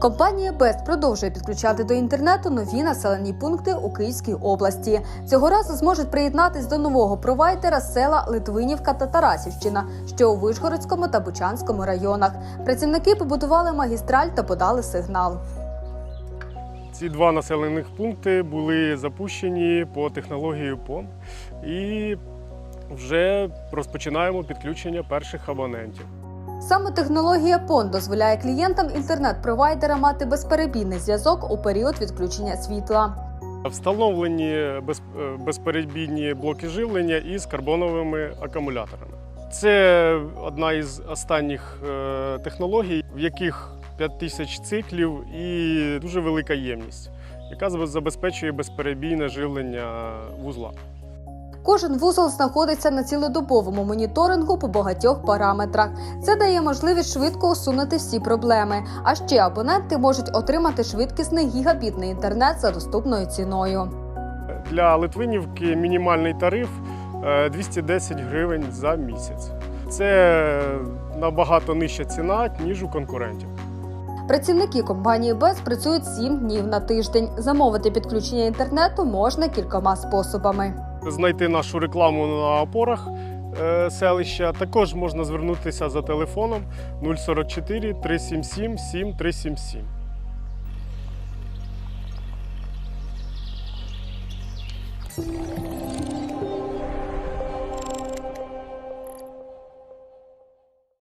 Компанія Бест продовжує підключати до інтернету нові населені пункти у Київській області. Цього разу зможуть приєднатись до нового провайдера села Литвинівка та Тарасівщина, що у Вишгородському та Бучанському районах. Працівники побудували магістраль та подали сигнал. Ці два населених пункти були запущені по технології ПОН і вже розпочинаємо підключення перших абонентів. Саме технологія ПОН дозволяє клієнтам інтернет-провайдера мати безперебійний зв'язок у період відключення світла. Встановлені е, безперебійні блоки живлення із карбоновими акумуляторами. Це одна із останніх е, технологій, в яких 5000 циклів і дуже велика ємність, яка забезпечує безперебійне живлення вузла. Кожен вузол знаходиться на цілодобовому моніторингу по багатьох параметрах. Це дає можливість швидко усунути всі проблеми. А ще абоненти можуть отримати швидкісний гігабітний інтернет за доступною ціною. Для Литвинівки мінімальний тариф е, 210 гривень за місяць. Це набагато нижча ціна, ніж у конкурентів. Працівники компанії БЕС працюють 7 днів на тиждень. Замовити підключення інтернету можна кількома способами. Знайти нашу рекламу на опорах е, селища також можна звернутися за телефоном 044 377 7377.